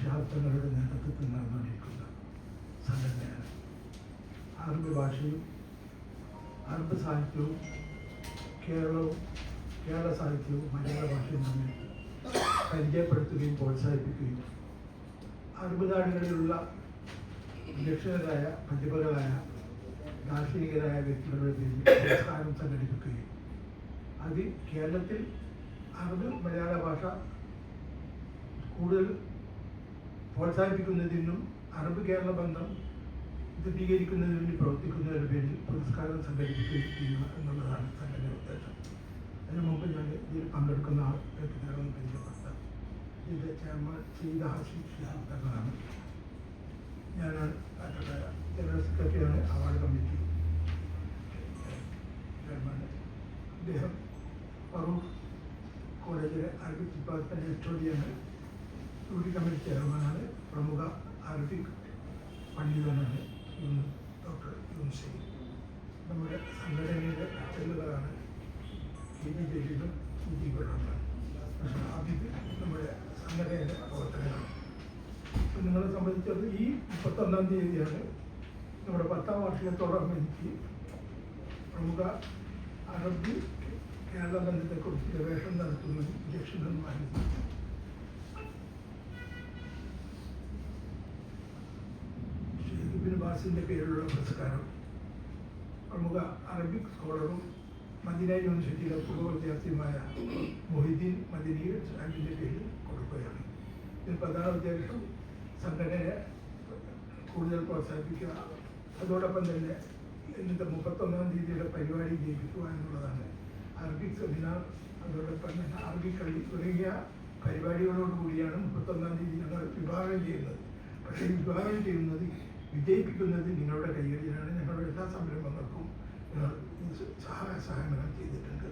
ശാസ്ത്രങ്ങളുടെ നേതൃത്വത്തിൽ നടന്നുകൊണ്ടിരിക്കുന്ന സംഘടനയാണ്. അറബ് ഭാഷയും അറബ് സാഹിത്യവും കേരളവും കേരള സാഹിത്യവും മലയാള ഭാഷയും തമ്മിൽ പരിചയപ്പെടുത്തുകയും പ്രോത്സാഹിപ്പിക്കുകയും അറബ് നാടുകളിലുള്ള വിദക്ഷരായ പ്രതിഭകളായ ദാർശനികരായ വ്യക്തികളുടെ പേരിൽ സംസ്കാരം സംഘടിപ്പിക്കുകയും അത് കേരളത്തിൽ അറബ് മലയാള ഭാഷ കൂടുതൽ പ്രോത്സാഹിപ്പിക്കുന്നതിനും അറബ് കേരള ബന്ധം ദൃഢീകരിക്കുന്നതിന് വേണ്ടി പ്രവർത്തിക്കുന്നതിന് പേരിൽ പുരസ്കാരം സംഘടിപ്പിക്കുകയും ചെയ്യുക എന്നുള്ളതാണ് സംഘടന ഉദ്ദേശം. അതിനു മുമ്പ് ഞാൻ ഇതിൽ പങ്കെടുക്കുന്ന വ്യക്തികളൊന്നും പരിചയപ്പെടുത്താം. ഇത് ചെയർമാൻ ചെയ്ത ഹാഷി ഷിഹാബ് തങ്ങളാണ്. ഞാൻ ജനറൽ സെക്രട്ടറിയാണ് അവാർഡ് കമ്മിറ്റി ചെയർമാൻ. അദ്ദേഹം ഫറൂഖ് കോളേജിലെ അറബിക് ഡിപ്പാർട്ട്മെന്റ് എച്ച് ഡ്യൂട്ടി കമ്മിറ്റി ചെയർമാനാണ് പ്രമുഖ ആരോഗ്യ പണ്ഡിതനാണ് ഡോക്ടർ യൂൻസി നമ്മുടെ സംഘടനയുടെ ജി ജലീലും ജി ഗുണമാണ് ആദ്യത്തെ നമ്മുടെ സംഘടനയുടെ പ്രവർത്തനങ്ങളാണ് നിങ്ങളെ സംബന്ധിച്ചത് ഈ മുപ്പത്തൊന്നാം തീയതിയാണ് നമ്മുടെ പത്താം വാർഷികത്തോടനുബന്ധിച്ച് പ്രമുഖ അറബി കേരള ബന്ധത്തെക്കുറിച്ച് ഗവേഷണം നടത്തുന്ന ലക്ഷ്യന്മാരും ഷെയ്ഖ് ബാസിന്റെ പേരിലുള്ള പുരസ്കാരം. പ്രമുഖ അറബിക് സ്കോളറും മദീന യൂണിവേഴ്സിറ്റിയിലെ പൂർവ വിദ്യാർത്ഥിയുമായ മൊഹിദ്ദീൻ മദിനി സാഹിബിന്റെ പേരിൽ കൊടുക്കുകയാണ്. ഇതിൽ പ്രധാന ഉദ്ദേശം സംഘടനയെ കൂടുതൽ പ്രോത്സാഹിപ്പിക്കുക. അതോടൊപ്പം തന്നെ ഇന്നത്തെ മുപ്പത്തൊന്നാം തീയതിയുടെ പരിപാടി ജയിപ്പിക്കുക എന്നുള്ളതാണ് അറബിക് സെമിനാർ. അതോടൊപ്പം തന്നെ അറബിക് കളി തുടങ്ങിയ പരിപാടികളോട് കൂടിയാണ് മുപ്പത്തൊന്നാം തീയതി ഞങ്ങൾ വിഭാഗം ചെയ്യുന്നത്. പക്ഷേ വിഭാഗം ചെയ്യുന്നത് വിജയിപ്പിക്കുന്നത് നിങ്ങളുടെ കൈകളിലാണ് ഞങ്ങളുടെ എല്ലാ സംരംഭങ്ങൾക്കും സഹായ സഹായങ്ങൾ ചെയ്തിട്ടുണ്ട്.